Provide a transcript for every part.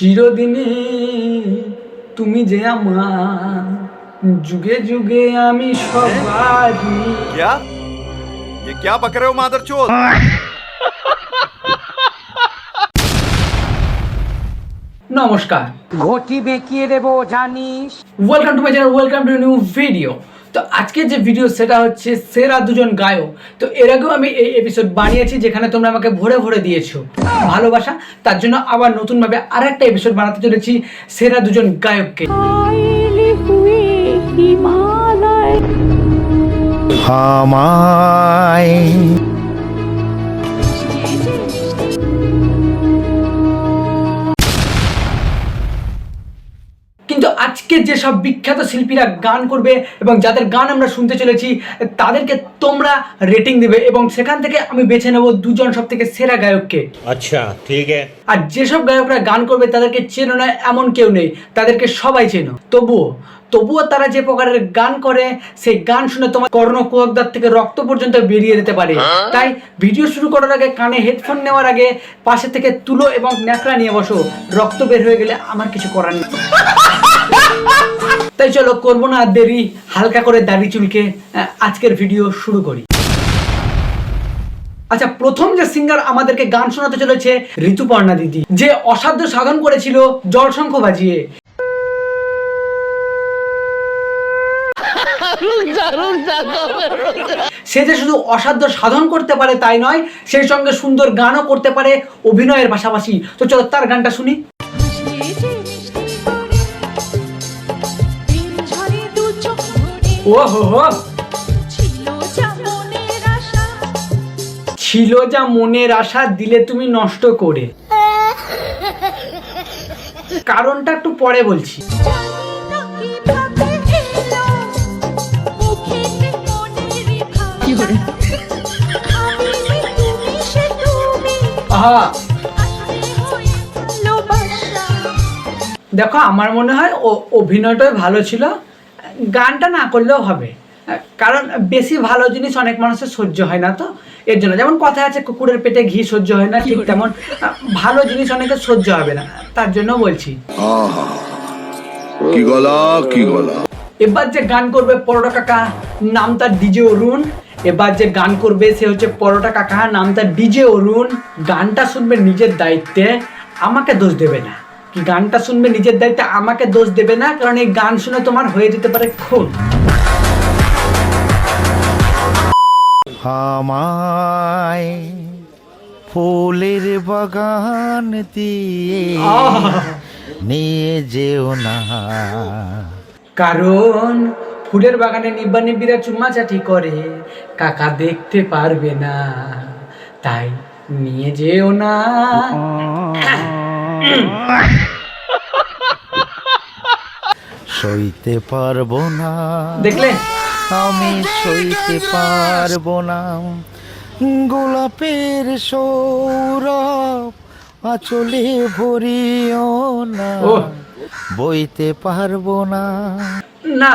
চিরদিনে তুমি যে আমার যুগে যুগে আমি সবারই क्या ये क्या बक रहे हो मादर নমস্কার ঘটি বেঁকিয়ে দেবো জানিস welcome to my channel welcome to new video তো আজকে যে ভিডিও সেটা হচ্ছে সেরা দুজন গায়ক। তো এর আগেও আমি এই এপিসোড বানিয়েছি যেখানে তোমরা আমাকে ভরে ভরে দিয়েছ। ভালোবাসা তার জন্য আবার নতুনভাবে আর একটা এপিসোড বানাতে চলেছি সেরা দুজন গায়ককে। আমায় সব বিখ্যাত শিল্পীরা গান করবে এবং যাদের গান আমরা শুনতে চলেছি তাদেরকে তোমরা রেটিং দেবে এবং সেখান থেকে আমি বেছে নেব দুজন সব থেকে সেরা গায়ককে। আচ্ছা ঠিক আছে। আর যেসব গায়করা গান করবে তাদেরকে চেনো না এমন কেউ নেই। তাদেরকে সবাই চেনো। তবুও তবুও তারা যে প্রকারের গান করে সেই গান শুনে তোমার কর্ণ কুয়াকদার থেকে রক্ত পর্যন্ত বেরিয়ে যেতে পারে। হ্যাঁ? তাই ভিডিও শুরু করার আগে কানে হেডফোন নেওয়ার আগে পাশে থেকে তুলো এবং ন্যাকড়া নিয়ে বসো। রক্ত বের হয়ে গেলে আমার কিছু করার নেই। তাই চলো করব না আর দেরি, হালকা করে দাড়ি চুলকে আজকের ভিডিও শুরু করি। আচ্ছা প্রথম যে সিঙ্গার আমাদেরকে গান শোনাতে চলেছে ঋতুপর্ণা দিদি, যে অসাধ্য সাধন করেছিল জলশঙ্খ বাজিয়ে। সে যে শুধু অসাধ্য সাধন করতে পারে তাই নয়, সেই সঙ্গে সুন্দর গানও করতে পারে, অভিনয়ের পাশাপাশি। তো চলো তার গানটা শুনি। ছিল যা মনের আশা, দিলে তুমি নষ্ট করে। কারণটা একটু পরে বলছি। দেখো, আমার মনে হয় অভিনয়টাই ভালো ছিল। গানটা না করলেও হবে। কারণ বেশি ভালো জিনিস অনেক মানুষের সহ্য হয় না তো এর জন্য। যেমন কথা আছে কুকুরের পেটে ঘি সহ্য হয় না ঠিক তেমন ভালো জিনিস অনেকে সহ্য হবে না তার জন্য বলছি। কি গলা কি গলা। এবার যে গান করবে পরোটা কাকা নাম তার ডিজে অরুণ। এবার যে গান করবে সে হচ্ছে পরোটা কাকা নাম তার ডিজে অরুণ। গানটা শুনবে নিজের দায়িত্বে আমাকে দোষ দেবে না। গানটা শুনবে নিজের দায়িত্বে আমাকে দোষ দেবে না কারণ এই গান শুনে তোমার হয়ে যেতে পারে খুন। আমায় ফুলের বাগান দিয়ে নিয়ে যেও না। কারণ ফুলের বাগানে নিব্বা নিব্বিরা চুম্মাচাটি করে কাকা দেখতে পারবে না তাই নিয়ে যেও না। সইতে পারব না। দেখলে? আমি সইতে পারব না। গোলাপের সৌরভ আচলে ভরিও না। বইতে পারব না। না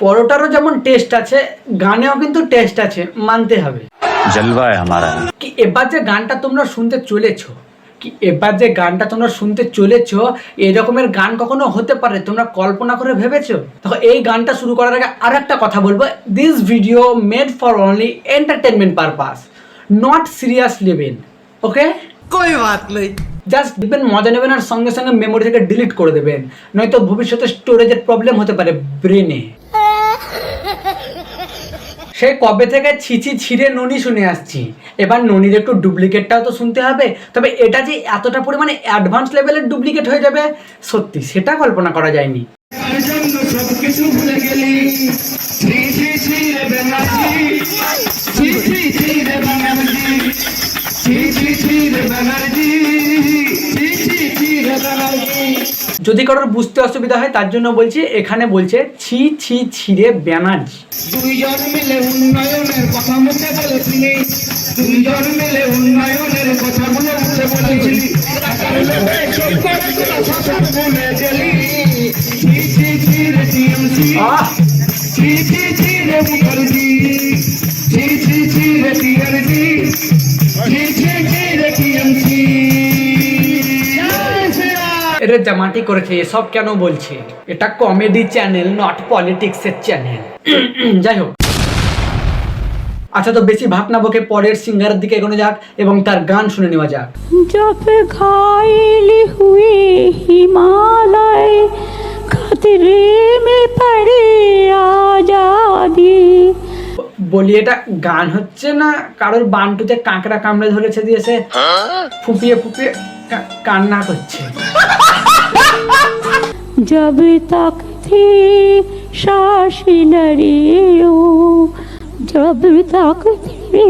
পরোটারও যেমন টেস্ট আছে গানেও কিন্তু টেস্ট আছে মানতে হবে। জলবা আমার। কি এবার যে গানটা তোমরা শুনতে চলেছো এবার যে গানটা তোমরা শুনতে চলেছ এরকমের গান কখনো হতে পারে তোমরা কল্পনা করে ভেবেছো? দেখো এই গানটা শুরু করার আগে আর একটা কথা বলব this video made for only entertainment purpose not serious লিভেন okay কই বাত নেই জাস্ট দেখবেন মজা নেবেন আর সঙ্গে সঙ্গে মেমোরি থেকে ডিলিট করে দেবেন নয়তো ভবিষ্যতে স্টোরেজের প্রবলেম হতে পারে ব্রেনে সেই কবে থেকে ছিচি ছিঁড়ে ননি শুনে আসছি। এবার ননির একটু ডুপ্লিকেটটাও তো শুনতে হবে, তবে এটা যে এতটা পরিমাণে অ্যাডভান্স লেভেলের ডুপ্লিকেট হয়ে যাবে, সত্যি সেটা কল্পনা করা যায়নি। যদি কারোর বুঝতে অসুবিধা হয় তার জন্য বলছি এখানে বলছে ছি ছি ছিঁড়ে ব্যানার্জি দুইজন মিলে উন্নয়নের কথা মুখে বলেছিলি দুইজন মিলে উন্নয়নের মুখে বলেছিলি গেলি ছি ছি টিএমসি মুখার্জি এটা জামাটি করেছে এসব কেন বলছে? এটা কমেডি চ্যানেল নট পলিটিক্সের চ্যানেল যাই হোক। আচ্ছা তো বেশি ভাবনা বকে পরের সিঙ্গারের দিকে এগোনো যাক এবং তার গান শুনে নেওয়া যাক। জপ খাইলি হুই হিমালয় খাতিরে মে পড়ে আজাদি। বলি এটা গান হচ্ছে না? কারোর বান্টুতে কাঁকড়া কামড়ে ধরেছে দিয়েছে। হ্যাঁ? ফুপিয়ে ফুপিয়ে। কান্না করছে जब तक थी सांस लड़ियो जब तक थी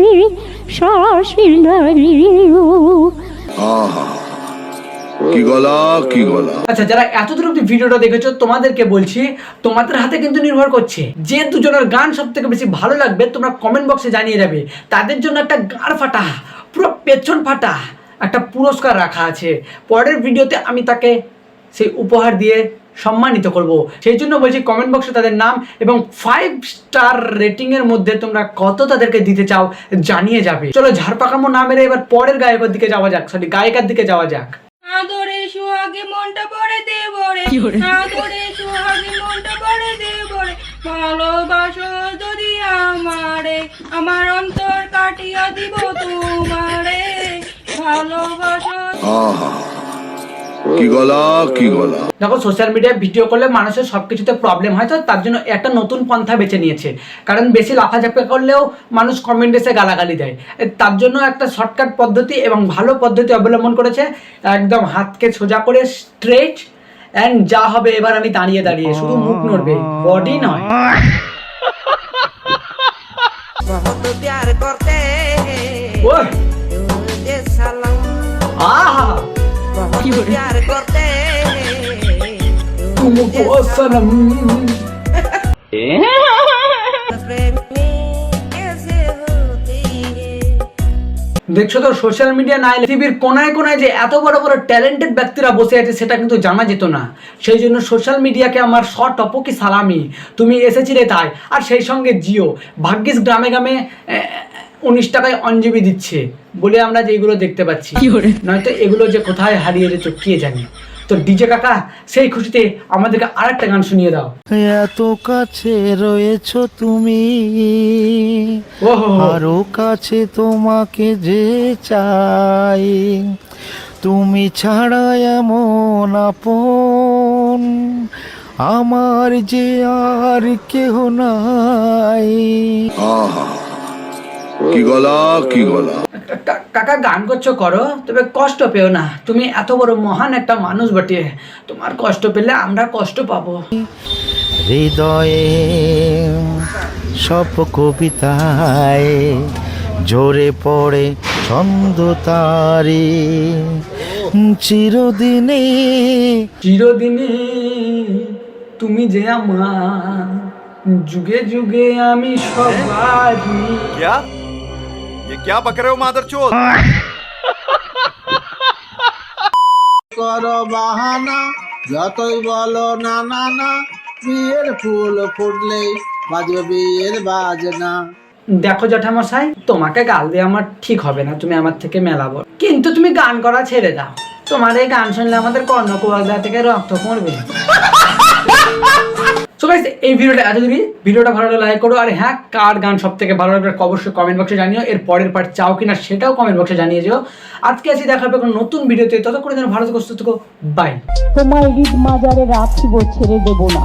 सांस लड़ियो কি গলা কি গলা আচ্ছা যারা এতদূর অব্দি ভিডিওটা দেখেছো তোমাদেরকে বলছি তোমাদের হাতে কিন্তু নির্ভর করছে যে দুজনের গান সব থেকে বেশি ভালো লাগবে তোমরা কমেন্ট বক্সে জানিয়ে যাবে তাদের জন্য একটা গাড় ফাটা পুরো পেছন ফাটা একটা পুরস্কার রাখা আছে। পরের ভিডিওতে আমি তাকে সেই উপহার দিয়ে সম্মানিত করব। সেই জন্য বলছি কমেন্ট বক্সে তাদের নাম এবং ফাইভ স্টার রেটিংয়ের মধ্যে তোমরা কত তাদেরকে দিতে চাও জানিয়ে যাবে। চলো ঝাড়পাকামো না মেরে এবার পরের গায়কের দিকে যাওয়া যাক। সরি গায়িকার দিকে যাওয়া যাক। আদরে সুহাগে মনটা পড়ে দেবরে আদরে সুহাগে মনটা পড়ে দেবরে ভালোবাসো যদি আমারে আমার অন্তর কাটিয়া দিব তোমারে। কি গলা কি গলা? দেখো সোশ্যাল মিডিয়ায় ভিডিও করলে মানুষের সব কিছুতে প্রবলেম হয় তো তার জন্য একটা নতুন পন্থা বেছে নিয়েছে। কারণ বেশি লাফাঝাপা করলেও মানুষ কমেন্ট এসে গালাগালি দেয়। তার জন্য একটা শর্টকাট পদ্ধতি এবং ভালো পদ্ধতি অবলম্বন করেছে। একদম হাতকে সোজা করে স্ট্রেট অ্যান্ড যা হবে এবার আমি দাঁড়িয়ে দাঁড়িয়ে শুধু মুখ নড়বে বডি নয়। ওই! সনম। দেখছ তো সোশ্যাল মিডিয়া না পৃথিবীর কোনায় কোনায় যে এত বড় বড় ট্যালেন্টেড ব্যক্তিরা বসে আছে, সেটা কিন্তু জানা যেত না সেই জন্য সোশ্যাল মিডিয়াকে আমার শর্ট অপকি সালামি তুমি এসেছিলে তাই, আর সেই সঙ্গে জিও ভাগ্যিস গ্রামে গ্রামে উনিশ টাকায় অঞ্জলি দিচ্ছে বলে আমরা যে এগুলো দেখতে পাচ্ছি। নয়তো এগুলো যে কোথায় হারিয়ে যেত কে জানে। তো ডিজে কাকা সেই খুশিতে আমাদেরকে আরেকটা গান শুনিয়ে দাও। এত কাছে রয়েছ তুমি। আরও কাছে তোমাকে যে চাই। তুমি ছাড়া এমন আপন। আমার যে আর কেহ নাই। আহা। কি গলা কি গলা? কাকা গান করছ করো। তবে কষ্ট পেও না। তুমি এত বড় মহান একটা মানুষ বটে। তোমার কষ্ট পেলে আমরা কষ্ট পাবো। হৃদয়ে সব কবিতায় জোরে পড়ে ছন্দ তারি। চিরদিনে চিরদিনে তুমি যে আমার যুগে যুগে আমি সবারই क्या ये क्या बक रहे हो मादरचोद করো বাহানা যতই বলো না না না বিয়ের ফুল ফুটলেই বাজবে বিয়ের বাজনা দেখো জ্যাঠামশাই তোমাকে গাল দিয়ে আমার ঠিক হবে না তুমি আমার থেকে মেলাবো কিন্তু তুমি গান করা ছেড়ে দাও তোমার এই গান শুনলে আমাদের কর্ণকুয়াগা থেকে রক্ত পড়বে Guys, এই ভিডিওটা এত দিনই ভিডিওটা ভালো লাগলে লাইক করো। আর হ্যাঁ কার গান সব থেকে ভালো লাগবে অবশ্যই কমেন্ট বক্সে জানিও। এর পরের পার্ট চাও কিনা সেটাও কমেন্ট বক্সে জানিয়ে যেও। আজকে আসি দেখা হবে কোনো নতুন ভিডিওতে। ততক্ষণ যেন ভালো থেকো সুস্থ থেকো। বাই তোমার হৃদ মাজারে রাখিব ছেড়ে দেবো না।